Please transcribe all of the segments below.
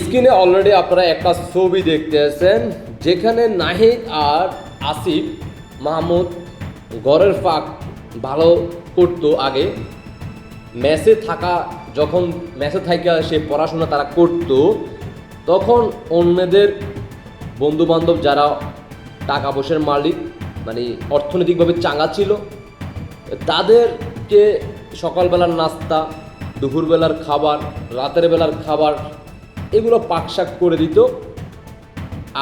স্ক্রিনে অলরেডি আপনারা একটা ছবি দেখতে আছেন, যেখানে নাহিদ আর আসিফ মাহমুদ গড়ের ফাঁক ভালো করতো আগে। ম্যাচে থাকা, যখন ম্যাচে থাকা সে পড়াশোনা তারা করতো, তখন অন্যদের বন্ধু বান্ধব যারা টাকা পয়সার মালিক মানে অর্থনৈতিকভাবে চাঙ্গা ছিল, তাদেরকে সকালবেলার নাস্তা, দুপুরবেলার খাবার, রাতের বেলার খাবার এগুলো পাকশাক করে দিত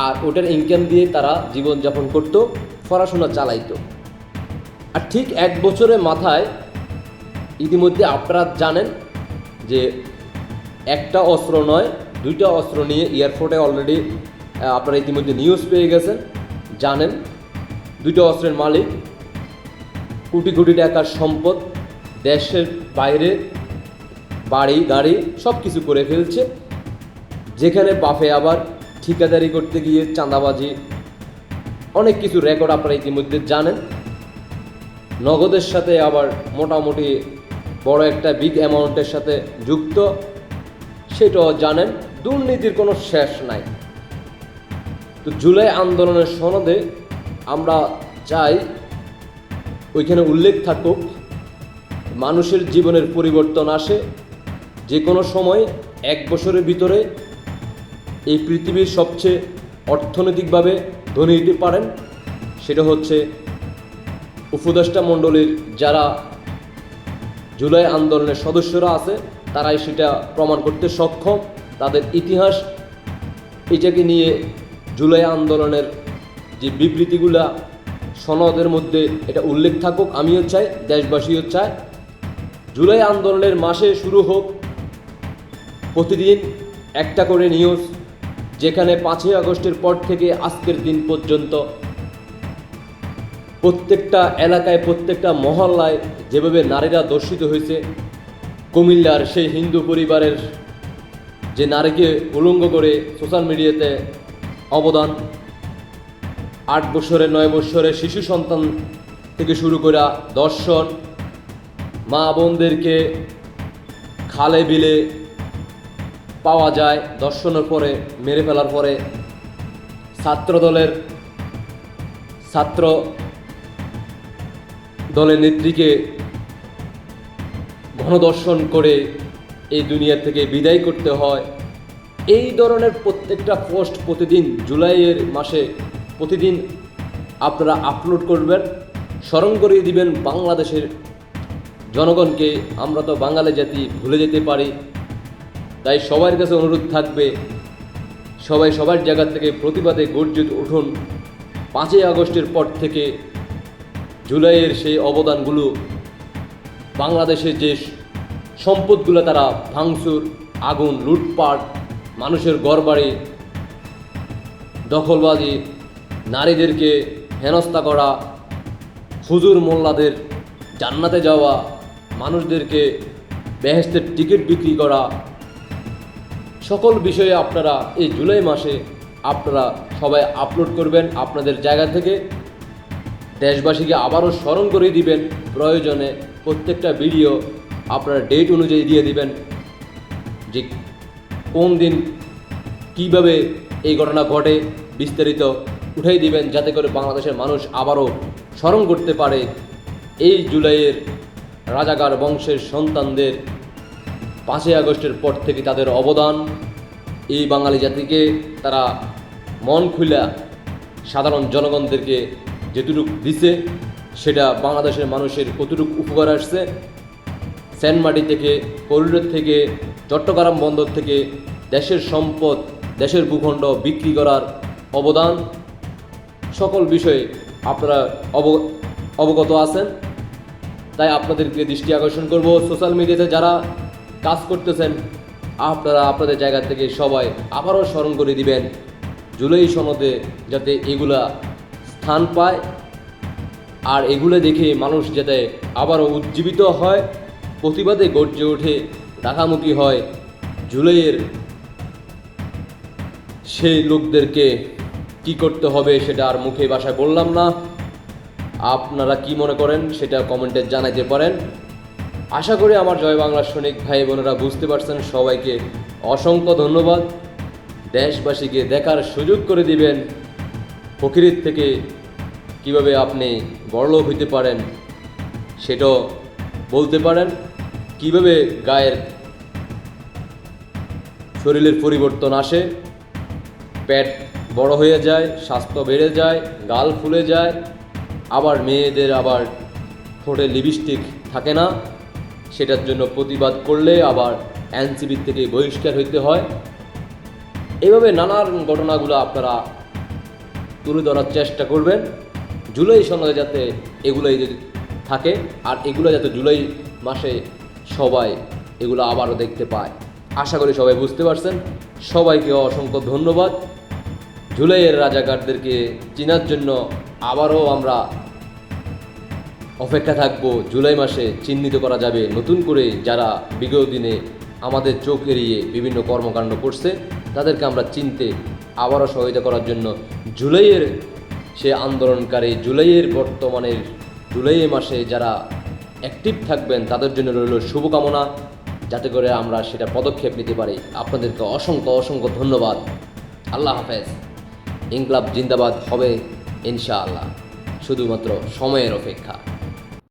আর ওটার ইনকাম দিয়ে তারা জীবনযাপন করত, পড়াশোনা চালাইতো। আর ঠিক এক বছরের মাথায় ইতিমধ্যে আপনারা জানেন যে একটা অস্ত্র নয়, দুইটা অস্ত্র নিয়ে এয়ারপোর্টে অলরেডি আপনারা ইতিমধ্যে নিউজ পেয়ে গেছেন, জানেন। দুইটা অস্ত্রের মালিক, কোটি কোটি টাকার সম্পদ, দেশের বাইরে বাড়ি, গাড়ি সব কিছু করে ফেলছে। যেখানে বাফে আবার ঠিকাদারি করতে গিয়ে চাঁদাবাজি, অনেক কিছু রেকর্ড আপনারা ইতিমধ্যে জানেন। নগদের সাথে আবার মোটামুটি বড় একটা বিগ অ্যামাউন্টের সাথে যুক্ত, সেটাও জানেন। দুর্নীতির কোনো শেষ নাই। তো জুলাই আন্দোলনের সনদে আমরা চাই, ওইখানে উল্লেখ থাকুক, মানুষের জীবনের পরিবর্তন আসে। যে কোনো সময় এক বছরের ভিতরে এই পৃথিবীর সবচেয়ে অর্থনৈতিকভাবে ধনী হতে পারেন সেটা হচ্ছে উপদেষ্টা মণ্ডলীর যারা জুলাই আন্দোলনের সদস্যরা আছে, তারাই সেটা প্রমাণ করতে সক্ষম। তাদের ইতিহাস এটাকে নিয়ে জুলাই আন্দোলনের যে বিবৃতিগুলা সনদের মধ্যে এটা উল্লেখ থাকুক, আমিও চাই, দেশবাসীও চায়। জুলাই আন্দোলনের মাসে শুরু হোক, প্রতিদিন একটা করে নিউজ যেখানে পাঁচই আগস্টের পর থেকে আজকের দিন পর্যন্ত প্রত্যেকটা এলাকায়, প্রত্যেকটা মহল্লায় যেভাবে নারীরা দর্শিত হয়েছে, কুমিল্লার সেই হিন্দু পরিবারের যে নারীকে উলঙ্গ করে সোশ্যাল মিডিয়াতে অবদান, আট বছরের নয় বছরের শিশু সন্তান থেকে শুরু করে দর্শন, মা বোনদেরকে খালে বিলে পাওয়া যায় দর্শনের পরে, মেরে ফেলার পরে। ছাত্রদলের ছাত্র দলের নেত্রীকে গণদর্শন করে এই দুনিয়া থেকে বিদায় করতে হয়। এই ধরনের প্রত্যেকটা পোস্ট প্রতিদিন জুলাইয়ের মাসে প্রতিদিন আপনারা আপলোড করবেন, স্মরণ করিয়ে দিবেন বাংলাদেশের জনগণকে। আমরা তো বাঙালি জাতি, ভুলে যেতে পারি। তাই সবার কাছে অনুরোধ থাকবে, সবাই সবার জায়গা থেকে প্রতিবাদে গর্জিত উঠুন। পাঁচই আগস্টের পর থেকে জুলাইয়ের সেই অবদানগুলো বাংলাদেশের যে সম্পদগুলো তারা ভাঙচুর, আগুন, লুটপাট, মানুষের গড়বাড়ি দখলবাজি, নারীদেরকে হেনস্থা করা, হুজুর মোল্লাদের জান্নাতে যাওয়া, মানুষদেরকে বেহেস্তের টিকিট বিক্রি করা সকল বিষয়ে আপনারা এই জুলাই মাসে আপনারা সবাই আপলোড করবেন আপনাদের জায়গা থেকে। দেশবাসীকে আবারও স্মরণ করে দিবেন, প্রয়োজনে প্রত্যেকটা ভিডিও আপনারা ডেট অনুযায়ী দিয়ে দিবেন যে কোন দিন কীভাবে এই ঘটনা ঘটে, বিস্তারিত উঠাই দিবেন যাতে করে বাংলাদেশের মানুষ আবারও স্মরণ করতে পারে এই জুলাইয়ের রাজাকার বংশের সন্তানদের পাঁচই আগস্টের পর থেকে তাদের অবদান এই বাঙালি জাতিকে তারা মন খুলা সাধারণ জনগণদেরকে যেটুকু দিছে, সেটা বাংলাদেশের মানুষের কতটুকু উপকার আসছে সেনমাটি থেকে, করিডোর থেকে, চট্টগ্রাম বন্দর থেকে দেশের সম্পদ, দেশের ভূখণ্ড বিক্রি করার অবদান। সকল বিষয়ে আপনারা অব, অবগত আছেন। তাই আপনাদেরকে দৃষ্টি আকর্ষণ করব সোশ্যাল মিডিয়াতে যারা কাজ করতেছেন, আপনারা আপনাদের জায়গা থেকে সবাই আবারও স্মরণ করে দিবেন জুলাই সনদে যাতে এগুলা স্থান পায় আর এগুলো দেখে মানুষ যাতে আবারও উজ্জীবিত হয়, প্রতিবাদে গর্জে ওঠে ডাকামুখী হয় জুলাইয়ের সেই লোকদেরকে কি করতে হবে সেটা আর মুখে ভাষায় বললাম না। আপনারা কি মনে করেন সেটা কমেন্টে জানাইতে পারেন। আশা করি আমার জয় বাংলার সৈনিক ভাই বোনেরা বুঝতে পারছেন, সবাইকে অসংখ্য ধন্যবাদ। দেশবাসীকে দেখার সুযোগ করে দিবেন। ফকিরের থেকে কীভাবে আপনি বড়লোক হইতে পারেন সেটাও বলতে পারেন। কীভাবে গায়ের শরীরের পরিবর্তন আসে, পেট বড় হয়ে যায়, স্বাস্থ্য বেড়ে যায়, গাল ফুলে যায়, আবার মেয়েদের আবার ঠোঁটে লিপস্টিক থাকে না। সেটার জন্য প্রতিবাদ করলে আবার এনসিবির থেকে বহিষ্কার হইতে হয়। এভাবে নানান ঘটনাগুলো আপনারা তুলে ধরার চেষ্টা করবেন। জুলাই সনদে যাতে এগুলোই যদি থাকে, আর এগুলো যাতে জুলাই মাসে সবাই এগুলো আবারও দেখতে পায়। আশা করি সবাই বুঝতে পারছেন। সবাইকে অসংখ্য ধন্যবাদ। জুলাইয়ের রাজাকারদেরকে চেনার জন্য আবারও আমরা অপেক্ষা থাকব জুলাই মাসে চিহ্নিত করা যাবে নতুন করে যারা বিগত দিনে আমাদের চোখ এড়িয়ে বিভিন্ন কর্মকাণ্ড করছে, তাদেরকে আমরা চিনতে আবারও সহায়তা করার জন্য জুলাইয়ের সে আন্দোলনকারী, জুলাইয়ের বর্তমানের জুলাই মাসে যারা অ্যাক্টিভ থাকবেন, তাদের জন্য রইল শুভকামনা। যাতে করে আমরা সেটা পদক্ষেপ নিতে পারি। আপনাদেরকে অসংখ্য অসংখ্য ধন্যবাদ। আল্লাহ হাফেজ। ইনকলাব জিন্দাবাদ হবে ইনশাআল্লাহ। শুধুমাত্র সময়ের অপেক্ষা।